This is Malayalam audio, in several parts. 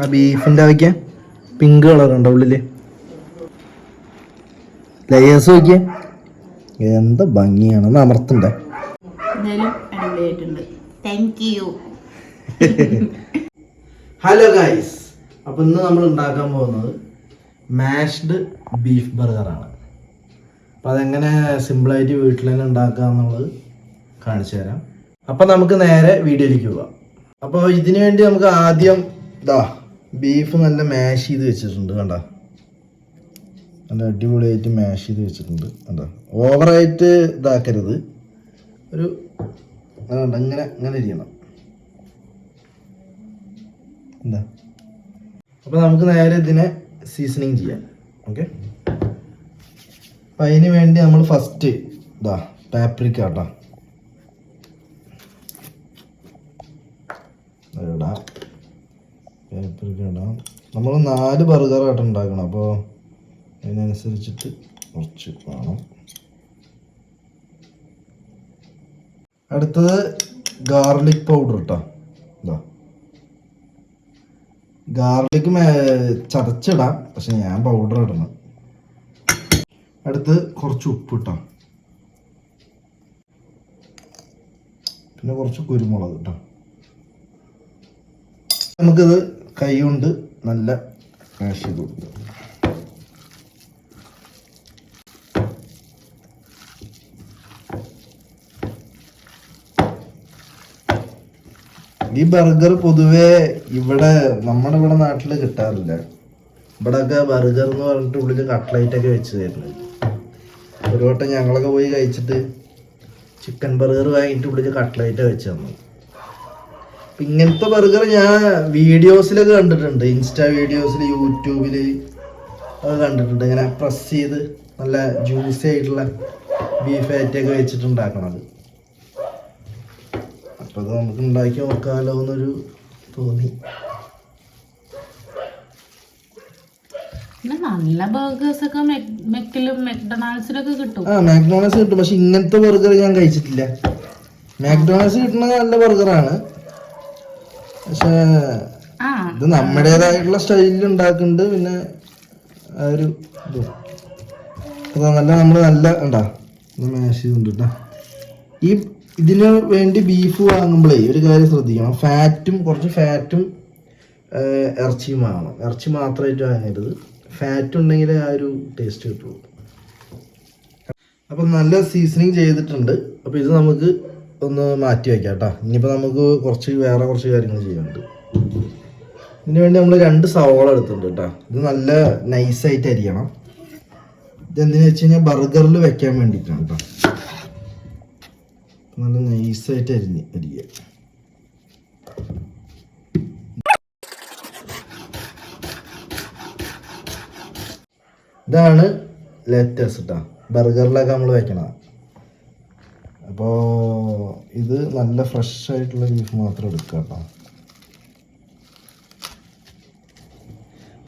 ആ ബീഫിന്റെ അവയ്ക്ക് പിങ്ക് കളർ ഉണ്ട് ഉള്ളിൽ. ലേയേഴ്സ് നോക്കിയേ. എന്താ ഭംഗിയാണ്. ഒന്ന് അമർത്തണ്ടേ. ഹലോ ഗൈസ് അപ്പൊ ഇന്ന് നമ്മൾ ഉണ്ടാക്കാൻ പോകുന്നത് മാഷ്ഡ് ബീഫ് ബർഗറാണ് അപ്പൊ അതെങ്ങനെ സിമ്പിളായിട്ട് വീട്ടിൽ തന്നെ ഉണ്ടാക്കാം എന്നുള്ളത് കാണിച്ചു തരാം. അപ്പൊ നമുക്ക് നേരെ വീഡിയോയിലേക്ക് പോവാം. അപ്പോൾ ഇതിനു വേണ്ടി നമുക്ക് ആദ്യം ഇതാ ബീഫ് നല്ല മാഷ് ചെയ്ത് വെച്ചിട്ടുണ്ട് കണ്ട? നല്ല അടിപൊളിയായിട്ട് മാഷ് ചെയ്ത് വെച്ചിട്ടുണ്ട് കണ്ട? ഓവറായിട്ട് ഇതാക്കരുത്. ഒരു അങ്ങനെ അങ്ങനെ ഇരിക്കണം എന്താ അപ്പോൾ നമുക്ക് നേരെ ഇതിനെ സീസണിങ് ചെയ്യാം ഓക്കെ അപ്പം അതിന് വേണ്ടി നമ്മൾ ഫസ്റ്റ് ഇതാ പാപ്രിക്ക കേട്ടോ പാപ്രിക്ക ഇടാം നമ്മൾ നാല് ബർഗറായിട്ട് ഉണ്ടാക്കണം. അപ്പോൾ അതിനനുസരിച്ചിട്ട് കുറച്ച് വേണം. അടുത്തത് ഗാർലിക് പൗഡർ കേട്ടോ ഇതാ. ഗാർലിക് ചതച്ചിടാം. പക്ഷെ ഞാൻ പൗഡർ ഇടണം. അടുത്ത് കുറച്ച് ഉപ്പ് ഇട്ടാം പിന്നെ കുറച്ച് കുരുമുളക് ഇട്ടാം നമുക്കിത് കൈ കൊണ്ട് നല്ല കൊടുക്കാം ഈ ബർഗർ പൊതുവേ ഇവിടെ നമ്മുടെ ഇവിടെ നാട്ടിൽ കിട്ടാറില്ല. ഇവിടെയൊക്കെ ബർഗർ എന്ന് പറഞ്ഞിട്ട് ഉള്ളിൽ കട്ട്ലൈറ്റ് ഒക്കെ വെച്ച് തരുന്നത്. ഒരു വട്ടം ഞങ്ങളൊക്കെ പോയി കഴിച്ചിട്ട് ചിക്കൻ ബർഗർ വാങ്ങിയിട്ട് ഉള്ളിൽ കട്ട്ലൈറ്റ് വെച്ച് തന്നു. ഇങ്ങനത്തെ ബർഗർ ഞാൻ വീഡിയോസിലൊക്കെ കണ്ടിട്ടുണ്ട്. ഇൻസ്റ്റാ വീഡിയോസിൽ യൂട്യൂബിൽ അത് കണ്ടിട്ടുണ്ട്. ഇങ്ങനെ പ്രസ് ചെയ്ത് നല്ല ജ്യൂസി ആയിട്ടുള്ള ബീഫ് ഫാറ്റൊക്കെ വെച്ചിട്ടുണ്ടാക്കണത്. അപ്പോൾ അപ്പൊ അത് നമുക്ക് ഉണ്ടാക്കി നോക്കാമല്ലോ എന്നൊരു തോന്നി. നല്ല ബർഗേഴ്സ് ഒക്കെ മെക്കിലും മെക്ഡൊണാൾഡ്സിലൊക്കെ കിട്ടും. ആ മാക്ഡോണൾഡ്സ് കിട്ടും. പക്ഷെ ഇങ്ങനത്തെ ബർഗർ ഞാൻ കഴിച്ചിട്ടില്ല. മാക്ഡോണൾഡ്സ് കിട്ടുന്ന നല്ല ബർഗറാണ് പക്ഷേ ഇത് നമ്മുടേതായിട്ടുള്ള സ്റ്റൈലിൽ ഉണ്ടാക്കുന്നുണ്ട് പിന്നെ ആ ഒരു ഇത്. അതാ നല്ല നമ്മൾ നല്ല ഉണ്ടാ മാഷ് ചെയ്തുണ്ട് കേട്ടോ. ഈ ഇതിന് വേണ്ടി ബീഫ് വാങ്ങുമ്പോഴേ ഒരു കാര്യം ശ്രദ്ധിക്കണം. ഫാറ്റും കുറച്ച് ഫാറ്റും ഇറച്ചിയും വാങ്ങണം. ഇറച്ചി മാത്രമായിട്ട് വാങ്ങരുത്. ഫാറ്റ് ഉണ്ടെങ്കിലേ ആ ഒരു ടേസ്റ്റ് കിട്ടുള്ളൂ. അപ്പം നല്ല സീസണിങ് ചെയ്തിട്ടുണ്ട്. അപ്പോൾ ഇത് നമുക്ക് ഒന്ന് മാറ്റി വയ്ക്കാം കേട്ടോ. ഇനിയിപ്പോൾ നമുക്ക് കുറച്ച് വേറെ കുറച്ച് കാര്യങ്ങൾ ചെയ്യാനുണ്ട്. ഇതിന് വേണ്ടി നമ്മൾ രണ്ട് സവോള എടുത്തിട്ടുണ്ട് കേട്ടോ. ഇത് നല്ല നൈസായിട്ട് അരിയണം. ഇതെന്തിനു വെച്ച് കഴിഞ്ഞാൽ ബർഗറിൽ വെക്കാൻ വേണ്ടിയിട്ടാണ് കേട്ടോ. നല്ല നൈസായിട്ട് അരിഞ്ഞ് അരിയുക ഇതാണ് ലെറ്റസ് കേട്ടോ ബർഗറിലൊക്കെ നമ്മൾ വെക്കണത്. അപ്പോൾ ഇത് നല്ല ഫ്രഷ് ആയിട്ടുള്ള ബീഫ് മാത്രം എടുക്കുക കേട്ടോ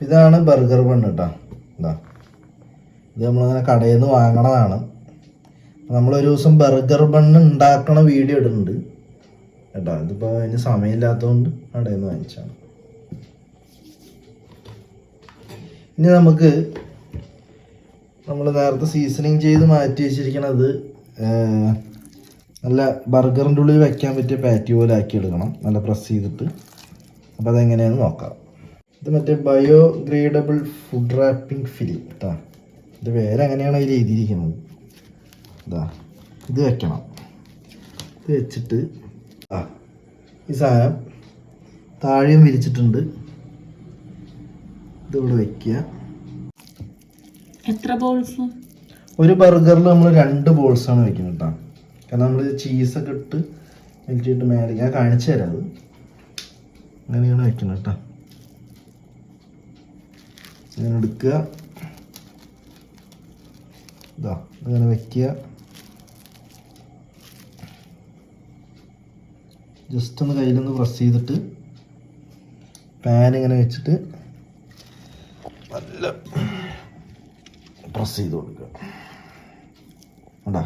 ഇതാണ് ബർഗർ ബൺ കേട്ടോ എന്താ ഇത് നമ്മളങ്ങനെ കടയിൽ നിന്ന് വാങ്ങണതാണ്. നമ്മളൊരു ദിവസം ബർഗർ ബൺ ഉണ്ടാക്കണ വീഡിയോ ഇടുന്നുണ്ട്. കേട്ടോ ഇതിപ്പോൾ അതിന് സമയമില്ലാത്തതുകൊണ്ട് കടയിൽ നിന്ന് വാങ്ങിച്ചാണ് ഇനി നമുക്ക് നമ്മൾ നേരത്തെ സീസണിങ് ചെയ്ത് മാറ്റി വെച്ചിരിക്കണത് നല്ല ബർഗറിന്റെ ഉള്ളിൽ വെക്കാൻ പറ്റിയ പാറ്റി പോലെ ആക്കി എടുക്കണം. നല്ല പ്രസ് ചെയ്തിട്ട്. അപ്പോൾ അതെങ്ങനെയാണെന്ന് നോക്കാം. ഇത് മറ്റേ ബയോഗ്രേഡബിൾ ഫുഡ് റാപ്പിംഗ് ഫിലിം കേട്ടോ ഇത് വേറെ എങ്ങനെയാണ് അതിൽ എഴുതിയിരിക്കുന്നത്. ഇതാ. ഇത് വെക്കണം. ഇത് വെച്ചിട്ട് ആ ഈ സാധനം താഴെയും വിരിച്ചിട്ടുണ്ട്. ഇതിവിടെ വെക്കുക. എത്ര ബോൾസ് ഒരു ബർഗറിൽ നമ്മൾ രണ്ട് ബോൾസാണ് വെക്കുന്നത് കേട്ടോ കാരണം നമ്മൾ ചീസൊക്കെ ഇട്ട് വെച്ചിട്ട് മേലെ ഞാൻ കാണിച്ചു തരാം അത്. അങ്ങനെയാണ് വയ്ക്കുന്നത് കേട്ടോ ഇങ്ങനെ എടുക്കുക. ഇതാ ഇങ്ങനെ വയ്ക്കുക ജസ്റ്റ് ഒന്ന് കയ്യിലൊന്ന് പ്രസ് ചെയ്തിട്ട് പാൻ ഇങ്ങനെ വെച്ചിട്ട് നല്ല പ്രസ് ചെയ്ത് കൊടുക്കുക. കണ്ടാ?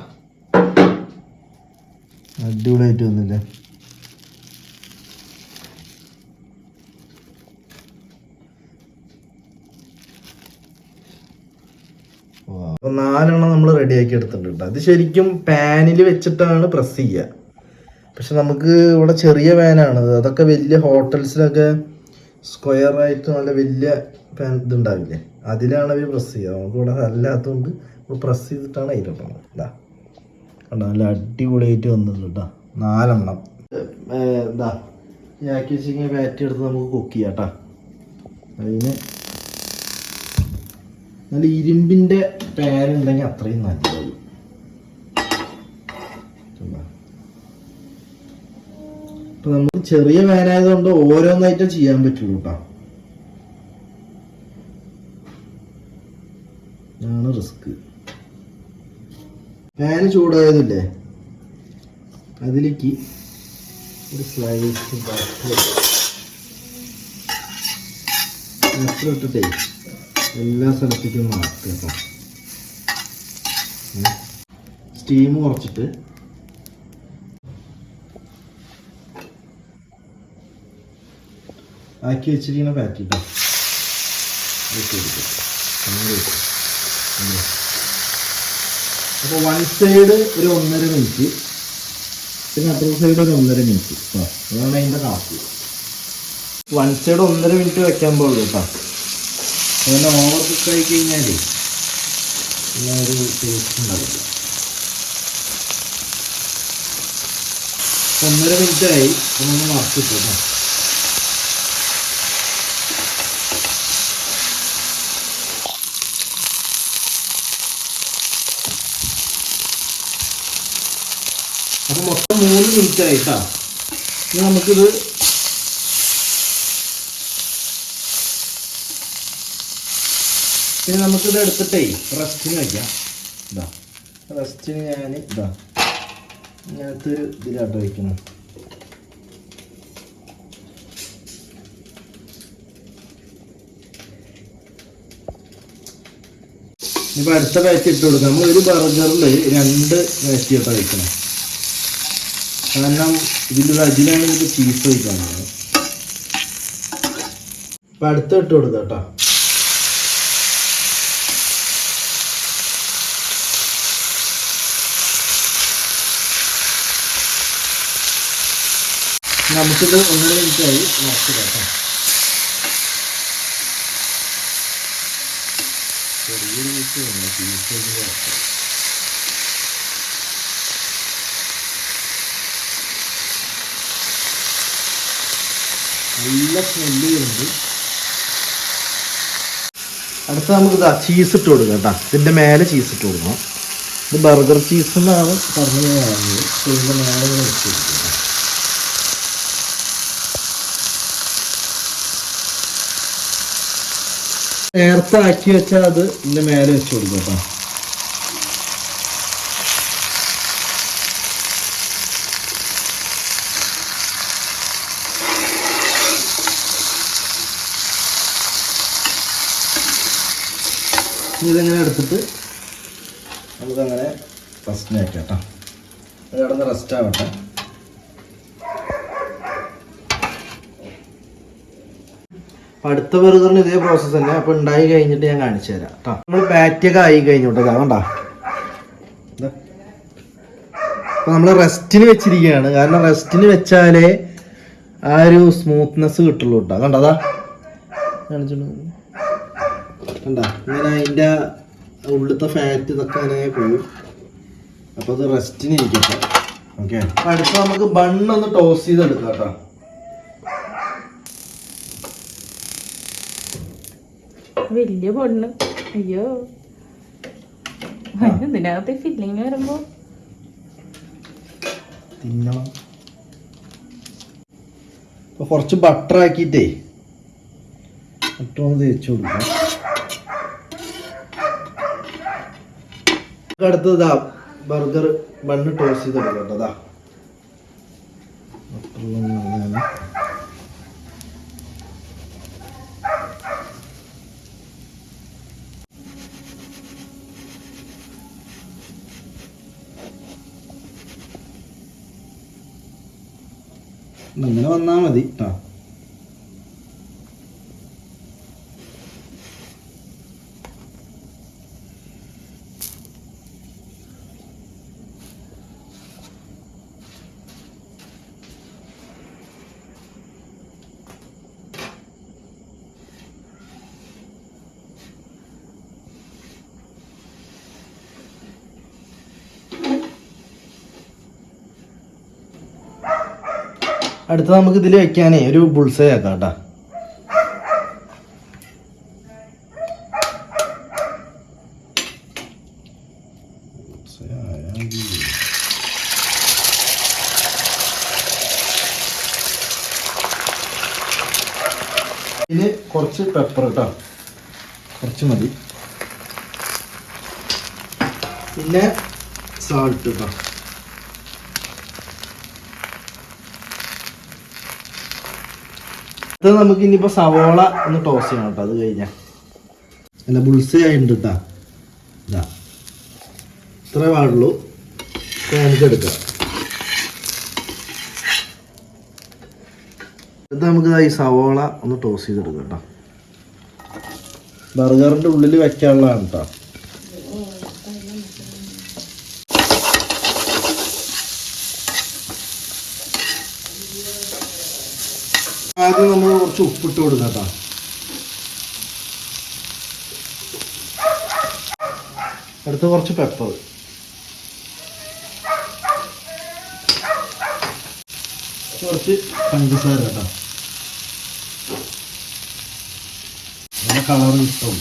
അടിപൊളിയായിട്ട് വന്നില്ലേ അപ്പൊ നാലെണ്ണം നമ്മൾ റെഡിയാക്കി എടുത്തിട്ടുണ്ട് അത് ശരിക്കും പാനിൽ വെച്ചിട്ടാണ് പ്രസ് ചെയ്യുക. പക്ഷെ നമുക്ക് ഇവിടെ ചെറിയ പാനാണ് അതൊക്കെ വലിയ ഹോട്ടൽസിലൊക്കെ സ്ക്വയർ ആയിട്ട് നല്ല വലിയ പാൻ ഇതുണ്ടാവില്ലേ? അതിലാണ് അവർ പ്രസ് ചെയ്യുക. നമുക്ക് ഇവിടെ അല്ലാത്തതുകൊണ്ട് പ്രസ് ചെയ്തിട്ടാണ് അതിലിട്ടുള്ളത് ഇതാ കണ്ടോ നല്ല അടിപൊളിയായിട്ട് വന്നിട്ടുണ്ട് കേട്ടോ. നാലെണ്ണം. എന്താ ഇതാ ഈ ആക്കി വെച്ചിങ്ങനെ ബാറ്റി എടുത്ത് നമുക്ക് കുക്ക് ചെയ്യാം കേട്ടോ അതിന് നല്ല ഇരുമ്പിന്റെ പേരുണ്ടെങ്കിൽ അത്രയും നല്ലത്. ഇപ്പൊ നമുക്ക് ചെറിയ പാനായതുകൊണ്ട് ഓരോന്നായിട്ടേ ചെയ്യാൻ പറ്റുള്ളൂ കേട്ടോ ഇതാണ് റിസ്ക്. പാന് ചൂടായതില്ലേ? അതിലേക്ക് ഒരു സ്ലൈസ് ബട്ടർ ഇട്ടിട്ടേ എല്ലാ സ്ഥലത്തേക്കും മാറ്റുക സ്റ്റീം കുറച്ചിട്ട് ആക്കി വെച്ചിരിക്കുന്ന പാറ്റിട്ടോ അപ്പോൾ വൺ സൈഡ് ഒരു ഒന്നര മിനിറ്റ് പിന്നെ അപ്പുറം സൈഡ് ഒരു ഒന്നര മിനിറ്റ് ആ അതാണ് അതിന്റെ കണക്ക് വൺ സൈഡ് ഒന്നര മിനിറ്റ് വെക്കാൻ പോകുള്ളൂ കേട്ടോ അങ്ങനെ ഓവർ കുക്ക് ആയി കഴിഞ്ഞാൽ പിന്നെ ഒരു ടേസ്റ്റ് ഉണ്ടാവില്ല. ഒന്നര മിനിറ്റായി ഒന്ന് മറച്ചിട്ടു കേട്ടോ അപ്പം മൊത്തം മൂന്ന് മിനിറ്റ് ആയിട്ടാ ഇനി നമുക്കിത് പിന്നെ നമുക്കിത് എടുത്തിട്ടേ റെസ്റ്റിന് വയ്ക്കാം ഇതാ. റെസ്റ്റിന് ഞാൻ ഇതാ. ഇങ്ങനത്തെ ഒരു ഇതിലാട്ടോ വയ്ക്കണം ഇനിയിപ്പോൾ അടുത്ത പാറ്റ് ഇട്ട് കൊടുക്കാം. നമ്മൾ ഒരു ബർഗറിൽ രണ്ട് പാറ്റ് ഇട്ട് വയ്ക്കണം കാരണം ഇതിന്റെ അതിലാണ് ഇതിന്റെ ചീസ് വയ്ക്കാനാണ് അപ്പം അടുത്ത ഇട്ട് കൊടുക്കാം കേട്ടോ. നമുക്കിത് ഒന്നര മിനിറ്റ് ആയി മറച്ചു കേട്ടോ. ചെറിയൊരു മിനിറ്റ് വേണം നല്ല സ്മെല്ല് വരുന്നുണ്ട് അടുത്ത നമുക്ക് ഇതാ ചീസ് ഇട്ട് കൊടുക്കാം കേട്ടോ. ഇതിന്റെ മേലെ ചീസ് ഇട്ട് കൊടുക്കണം. ഇത് ബർഗർ ചീസ് എന്നാണ് പറഞ്ഞു ഇതിന്റെ മേലെ. നേരത്തെ ആക്കി വെച്ചാൽ അത് ഇതിന്റെ മേലെ വെച്ച് കൊടുക്കാം കേട്ടോ. ഇതിങ്ങനെ എടുത്തിട്ട്? നമുക്കങ്ങനെ റെസ്റ്റ് ആക്കാം കേട്ടോ. അത് കിടന്ന് റെസ്റ്റ് ആവട്ടെ. അടുത്ത ബർഗറിന് ഇതേ പ്രോസസ്സ് തന്നെ. അപ്പോൾ ഉണ്ടായി കഴിഞ്ഞിട്ട് ഞാൻ കാണിച്ചു തരാം കേട്ടോ. നമ്മൾ ബാറ്റൊക്കെ ആയി കഴിഞ്ഞു കേട്ടോ കണ്ടോ അപ്പോൾ നമ്മൾ റെസ്റ്റിന് വെച്ചിരിക്കുകയാണ്. കാരണം റെസ്റ്റിന് വെച്ചാലേ ആ ഒരു സ്മൂത്ത്നെസ് കിട്ടുള്ളൂ കേട്ടോ. കണ്ടതാ കാണിച്ചിട്ടുണ്ട്. കണ്ട? ഇങ്ങനെ അതിന്റെ ഉള്ളിലത്തെ ഫാറ്റ് ഇതൊക്കെ അങ്ങനെ പോകും അപ്പോൾ അത് റെസ്റ്റിന് ഇരിക്കട്ടെ ഓക്കെ അടുത്ത് നമുക്ക് ബണ്ണൊന്ന് ടോസ് ചെയ്തെടുക്കാം കേട്ടോ. വലിയ ബണ്ണ് അയ്യോ. ഇതിനകത്ത് ഫില്ലിങ് വരുമ്പോ. തിന്നണം. കുറച്ച് ബട്ടർ ആക്കിയിട്ടേ. ബട്ടർ ഒന്ന് തേച്ച് കൊടുക്കാം. അടുത്തതാ ബർഗർ ബണ്ണ് ടോസ് ചെയ്ത് എടുക്കേണ്ടതാ ഇങ്ങനെ വന്നാൽ മതി കേട്ടോ അടുത്ത നമുക്ക് ഇതിൽ വെക്കാനേ ഒരു ബുൾസൈ ആക്കാം കേട്ടാ. ഇതിന് കുറച്ച് പെപ്പർ കേട്ടോ. കുറച്ച് മതി. പിന്നെ സാൾട്ട് കേട്ടോ. ഇത് നമുക്ക് ഇനിയിപ്പോ സവോള ഒന്ന് ടോസ് ചെയ്യണം കേട്ടോ അത് കഴിഞ്ഞാ. അല്ല ബുൾസ് ആയിട്ടുണ്ട് കേട്ടാ ഇതാ. ഇത്രേ പാടുള്ളൂ ഇപ്പൊ നമുക്ക് എടുക്കാം. ഇത് നമുക്ക് ഈ സവോള ഒന്ന് ടോസ് ചെയ്തെടുക്കാം കേട്ടോ ബർഗറിന്റെ ഉള്ളിൽ വെക്കാനുള്ളതാണ് കേട്ടോ ആദ്യം നമ്മൾ കുറച്ച് ഉപ്പിട്ട് കൊടുക്കാം കേട്ടോ. അടുത്ത് കുറച്ച് പെപ്പർ കുറച്ച് പഞ്ചസാര കേട്ടോ. നല്ല കളർ കിട്ടും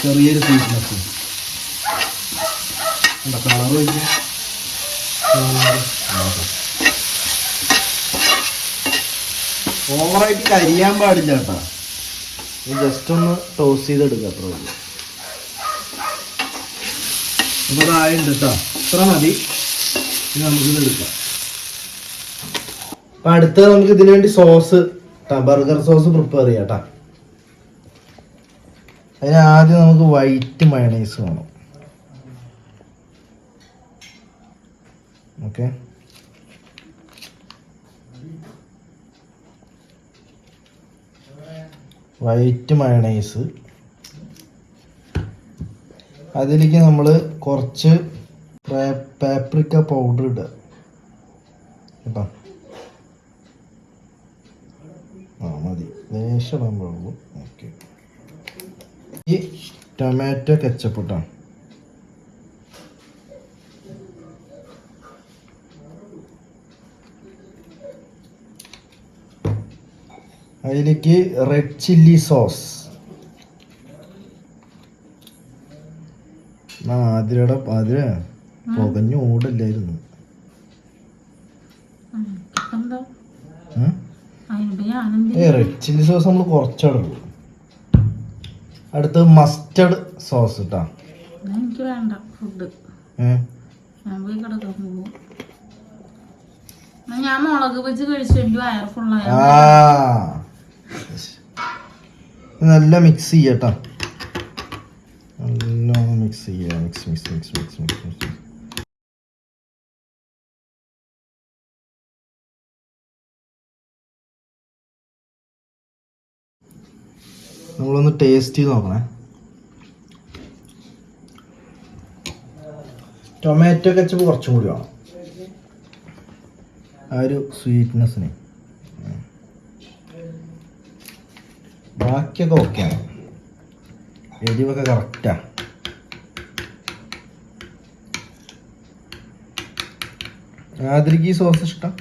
ചെറിയൊരു സ്വീറ്റ്നെസ് കളർ വയ്ക്കും ഓവറായിട്ട് കരിയാൻ പാടില്ല കേട്ടോ. ജസ്റ്റ് ഒന്ന് ടോസ് ചെയ്തെടുക്കുക അത്ര മതി. അപ്പോൾ അതായുണ്ട് കേട്ടോ. ഇത്ര മതി. ഇനി നമുക്കിത് എടുക്കാം. അപ്പം അടുത്ത നമുക്ക് ഇതിനു വേണ്ടി സോസ് ബർഗർ സോസ് പ്രിപ്പയർ ചെയ്യാം കേട്ടോ അതിന് ആദ്യം നമുക്ക് വൈറ്റ് മയണൈസ് വേണം. Okay white mayonnaise. അതിലേക്ക് നമ്മൾ കുറച്ച് പാപ്രിക്ക പൗഡർ ഇടുക. കേട്ടോ ആ മതി. ലേശം ഇടാൻ ഓക്കെ ഈ ടൊമാറ്റോ കെച്ചപ്പ് ഇട്ടാ അതിലേക്ക് റെഡ് ചില്ലി സോസ് ആ അതിലൂടെ അതിൽ പുകഞ്ഞു ഓടില്ലായിരുന്നു. ഏ റെഡ് ചില്ലി സോസ് നമ്മൾ കുറച്ചിടുള്ളൂ അടുത്ത് മസ്റ്റർഡ് സോസ് ഇട്ടാ എന്നാ എനിക്ക് വേണ്ട ഫുഡ് ഞാൻ പോയി കിടക്കാൻ പോകും. ഞാൻ മുളക് വെച്ച് കഴിച്ചു എനിക്ക് വയർ ഫുള്ളായ നല്ല മിക്സ് ചെയ്യട്ടോ. നല്ലോണം മിക്സ് ചെയ്യുക mix mix mix mix mix mix നമ്മളൊന്ന് ടേസ്റ്റ് ചെയ്ത് നോക്കണേ. ടൊമാറ്റോ കച്ചപ്പ് കുറച്ചും കൂടി വേണം. ആ ഒരു സ്വീറ്റ്നെസ്സിന് ബാക്കിയൊക്കെ ഓക്കെയാണ് എരിവൊക്കെ കറക്റ്റാ ആതിരിക്ക് ഈ സോസ് ഇഷ്ടം?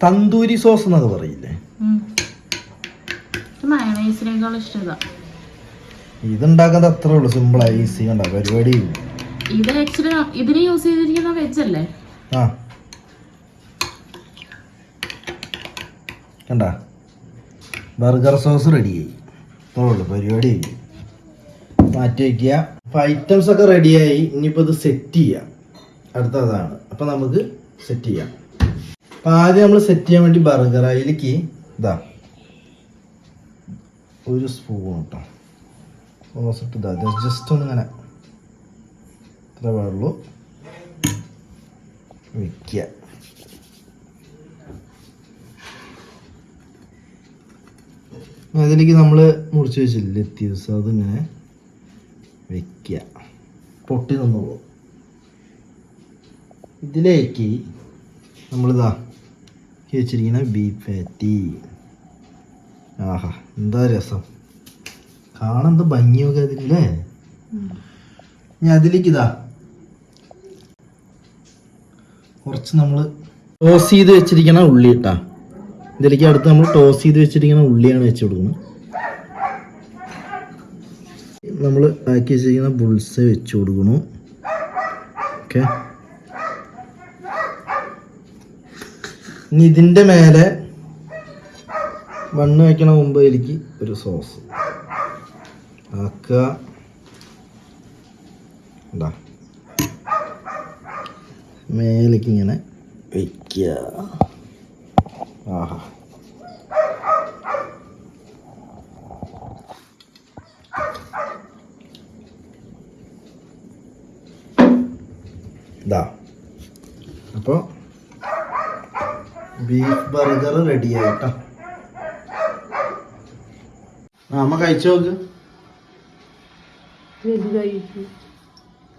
തന്തൂരി സോസ് എന്നൊക്കെ പറയില്ലേ? ഇതുണ്ടാക്കുന്നത് അത്രേ ഉള്ളൂ. സിമ്പിളായി ഈസി കണ്ട? പരിപാടി. ഇത് ആക്ച്വലി ഇതിന് യൂസ് ചെയ്തിരിക്കുന്ന വെജ് അല്ലേ? ആ. കണ്ട? ബർഗർ സോസ് റെഡിയായി. ഇത്രേ ഉള്ളൂ പരിപാടി. മാറ്റി വയ്ക്കുക അപ്പോൾ ഐറ്റംസ് ഒക്കെ റെഡിയായി. ഇനിയിപ്പോൾ ഇത് സെറ്റ് ചെയ്യാം. അടുത്തതാണ്. അപ്പോൾ നമുക്ക് സെറ്റ് ചെയ്യാം. അപ്പോൾ ആദ്യം നമ്മൾ സെറ്റ് ചെയ്യാൻ വേണ്ടി ബർഗർ അതിലേക്ക് ഇതാ. ഒരു സ്പൂൺ കേട്ടോ. സോസ് ഇട്ട് ഇതാ. ജസ്റ്റ് ഒന്ന് ഇങ്ങനെ ഇത്ര വേള്ളൂ വയ്ക്കുക അതിലേക്ക് നമ്മൾ മുറിച്ച് വെച്ചില്ല ദിവസം അതിങ്ങനെ വെക്കുക പൊട്ടി നിന്ന് പോകും ഇതിലേക്ക് നമ്മളിതാ വെച്ചിരിക്കുന്ന ബീഫ് പാറ്റി ആഹാ എന്താ രസം. കാണാൻ ഭംഗിയൊക്കെ അതില്ലേ? ഇനി അതിലേക്ക് ഇതാ. കുറച്ച് നമ്മൾ ടോസ് ചെയ്ത് വെച്ചിരിക്കണ ഉള്ളി ഇട്ടാ ഇതിലേക്ക് അടുത്ത് നമ്മൾ ടോസ് ചെയ്ത് വെച്ചിരിക്കുന്ന ഉള്ളിയാണ് വെച്ച് കൊടുക്കുന്നത്. നമ്മൾ ആക്കി വെച്ചിരിക്കുന്ന ബുൾസ് വെച്ച് കൊടുക്കണു ഓക്കെ ഇനി ഇതിന്റെ മേലെ മണ്ണ് വയ്ക്കണ മുമ്പ് എനിക്ക് ഒരു സോസ് ആക്കുക. എന്താ മേലേക്ക് ഇങ്ങനെ വയ്ക്കുക ആഹാ. ഇതാ. അപ്പോൾ ബീഫ് ബർഗർ റെഡി ആയിട്ടോ അമ്മ കഴിച്ചു നോക്ക്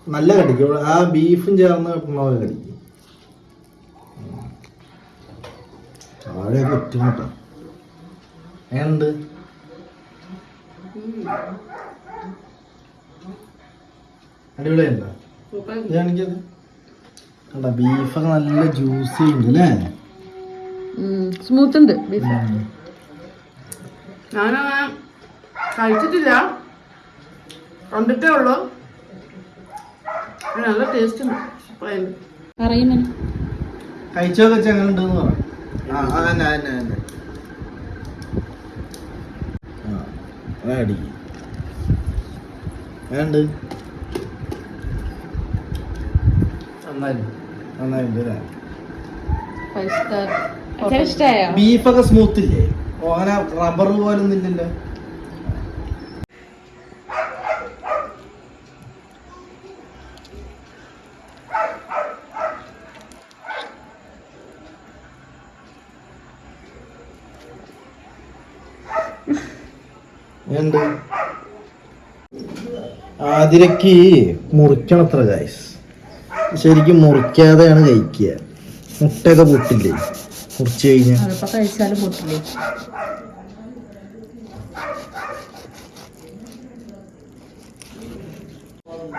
നല്ല കടിക്കും. ആ ബീഫും ചേർന്ന് കിട്ടണ കടിക്കും ബുദ്ധിമുട്ടാണ് എന്ത്? എങ്ങനുണ്ട് അടിപൊളിയുണ്ടോ കാണിക്കത് കണ്ട ബീഫൊക്കെ നല്ല ജ്യൂസി ഉണ്ട് അല്ലേ സ്മൂത്ത് ഉണ്ട് ബീഫ്. ഞാനങ്ങനെ കഴിച്ചിട്ടില്ല. കണ്ടിട്ടേ ഉള്ളൂ. നല്ല ടേസ്റ്റ് ഉണ്ട്. കഴിച്ചോ കഴിച്ചൊക്കെ ഉണ്ടെന്ന് പറ. അടി വേണ്ട? ബീഫൊക്കെ സ്മൂത്ത് ഇല്ലേ? ഓന അങ്ങനെ റബ്ബർ പോലൊന്നും ഇല്ലല്ലോ. എന്ത് ആതിരക്ക് മുറിക്കണത്ര ഗൈസ് ശരിക്കും മുറിക്കാതെയാണ് കഴിക്കുക മുട്ടയൊക്കെ പൊട്ടില്ലേ? മുറിച്ച് കഴിഞ്ഞാൽ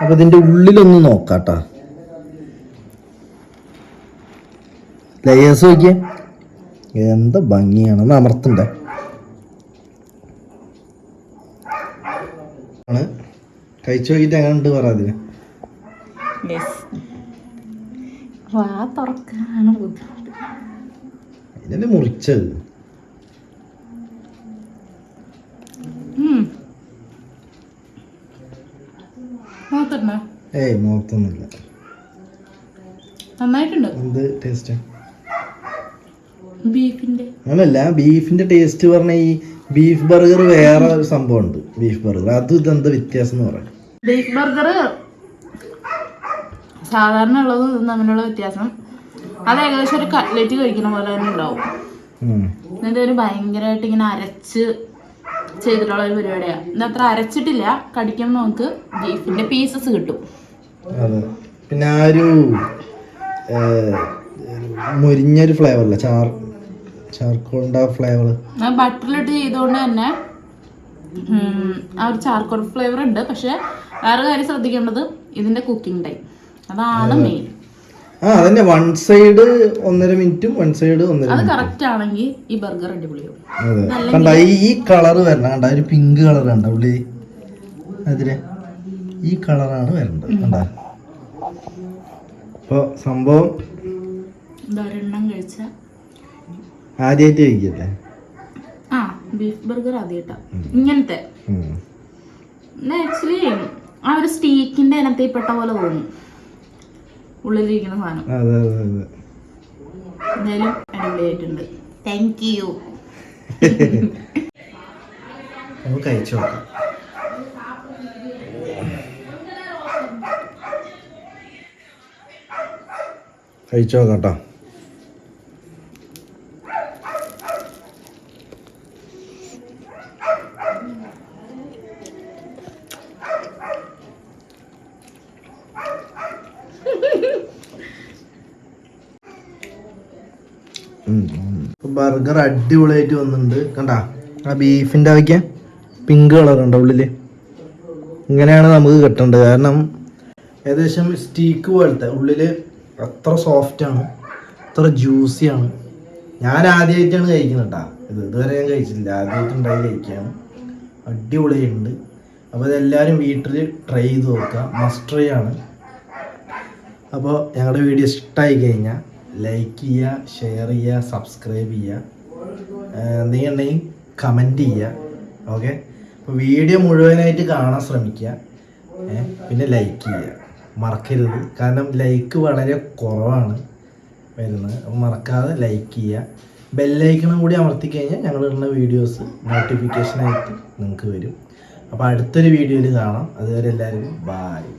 അപ്പൊ ഇതിന്റെ ഉള്ളിലൊന്ന് നോക്കാട്ടാ. ലയേഴ്സ് നോക്കിയേ. എന്താ ഭംഗിയാണ്. അമർത്തണ്ടേ ആണ് കഴിച്ചു നോക്കിട്ട് എങ്ങനെ ഉണ്ട് പറ അതിന്. വാ തുറക്കാനാണ് ബുദ്ധിമുട്ട്. അതിനല്ലേ മുറിച്ചത്. ഏയ് മുഖത്തൊന്നുമില്ല. നന്നായിട്ടുണ്ട്. എന്ത് ടേസ്റ്റ് ബീഫിന്റെ. അങ്ങനല്ല ബീഫിന്റെ ടേസ്റ്റ് പറഞ്ഞ ഈ ബീഫ് ബർഗർ വേറെ ഒരു സംഭവം ഉണ്ട് ബീഫ് ബർഗർ. അത് ഇതെന്താ വ്യത്യാസം എന്ന് പറയാം ബീഫ് ബർഗർ സാധാരണ ഉള്ളത് തമ്മിലുള്ള വ്യത്യാസം. അത് ഏകദേശം ഒരു കട്ട്ലറ്റ് കഴിക്കുന്ന പോലെ തന്നെ ഉണ്ടാവും. എന്നിട്ട് ഒരു ഭയങ്കരമായിട്ട് ഇങ്ങനെ അരച്ച് ചെയ്തിട്ടുള്ള ഒരു പരിപാടിയാണ് ഇത് അത്ര അരച്ചിട്ടില്ല. കടിക്കുമ്പോൾ നമുക്ക് ബീഫിന്റെ പീസസ് കിട്ടും. പിന്നെ ആ ഒരു മുരിഞ്ഞൊരു ഫ്ലേവർ അല്ല ചാർ ചാർക്കോളിന്റെ ഫ്ലേവർ ബട്ടറിലിട്ട് ചെയ്തുകൊണ്ട് തന്നെ ആ ഒരു ചാർക്കോൾ ഫ്ലേവർ ഉണ്ട്. പക്ഷെ വേറെ കാര്യം ശ്രദ്ധിക്കേണ്ടത് ഇതിന്റെ കുക്കിംഗ് ടൈം അതാണ് മെയിൻ ആ അതന്നെ. വൺ സൈഡ് ഒന്നര മിനിറ്റും വൺ സൈഡ് ഒന്നര അത് കറക്റ്റ് ആണെങ്കിൽ ഈ ബർഗർ അടിപൊളിയാവും. കണ്ട ഈ കളർ വരണം. കണ്ട ഒരു പിങ്ക് കളർ കണ്ട ഉള്ളി? അതിലെ ഈ കളറാണ് വരേണ്ടത്. കണ്ട? അപ്പോൾ സംഭവം ഒരെണ്ണം കഴിച്ച ആദ്യമായിട്ട് കഴിക്കല്ലേ ആ ബീഫ് ബർഗർ ആദ്യമായിട്ടാ ഇങ്ങനത്തെ. ആക്ച്വലി ആ ഒരു സ്റ്റീക്കിന്റെ ഇനത്തിൽ പെട്ട പോലെ തോന്നും. ഉള്ളിലിരിക്കുന്ന സാധനം. അതെ അതെ അതെ. എന്തായാലും അടിപൊളിയായിട്ടുണ്ട്. താങ്ക് യു നമുക്ക് കഴിച്ചു നോക്കാം. കഴിച്ചു കേട്ടോ. ബർഗർ അടിപൊളിയായിട്ട് വന്നിട്ടുണ്ട്. കണ്ട? ആ ബീഫിന്റെ അവയ്ക്ക് പിങ്ക് കളർ ഉണ്ട് ഉള്ളിൽ. ഇങ്ങനെയാണ് നമുക്ക് കിട്ടേണ്ടത്. കാരണം ഏകദേശം സ്റ്റീക്ക് പോലത്തെ ഉള്ളിൽ അത്ര സോഫ്റ്റ് ആണ്. ഇത്ര ജ്യൂസിയാണ് ഞാൻ ആദ്യമായിട്ടാണ് കഴിക്കുന്നത് കേട്ടോ ഇത് ഇതുവരെ ഞാൻ കഴിച്ചിട്ടില്ല. ആദ്യമായിട്ട് ഉണ്ടായി കഴിക്കുകയാണ് അടിപൊളിയുണ്ട് അപ്പോൾ ഇതെല്ലാവരും വീട്ടിൽ ട്രൈ ചെയ്ത് നോക്കുക. മസ്റ്റ് ട്രൈ ആണ്. അപ്പോൾ ഞങ്ങളുടെ വീഡിയോ ഇഷ്ടമായി കഴിഞ്ഞാൽ ലൈക്ക് ചെയ്യുക ഷെയർ ചെയ്യുക സബ്സ്ക്രൈബ് ചെയ്യുക. എന്തെങ്കിലും ഉണ്ടെങ്കിൽ കമന്റ് ചെയ്യുക ഓക്കെ അപ്പോൾ വീഡിയോ മുഴുവനായിട്ട് കാണാൻ ശ്രമിക്കുക പിന്നെ ലൈക്ക് ചെയ്യുക മറക്കരുത്. കാരണം ലൈക്ക് വളരെ കുറവാണ് വരുന്നത്. അപ്പം മറക്കാതെ ലൈക്ക് ചെയ്യുക ബെല്ലൈക്കണം കൂടി അമർത്തി കഴിഞ്ഞാൽ ഞങ്ങൾ ഇടുന്ന വീഡിയോസ് നോട്ടിഫിക്കേഷനായിട്ട് നിങ്ങൾക്ക് വരും. അപ്പോൾ അടുത്തൊരു വീഡിയോയിൽ കാണാം. അതുവരെ എല്ലാവരും ബായ്